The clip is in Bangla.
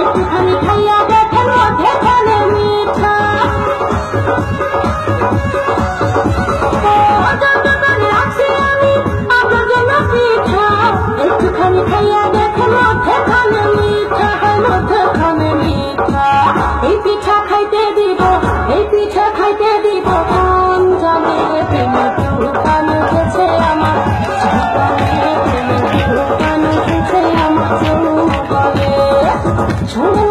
একটুখানি খাইয়া দেখেন মধ্যে মিঠা। 정말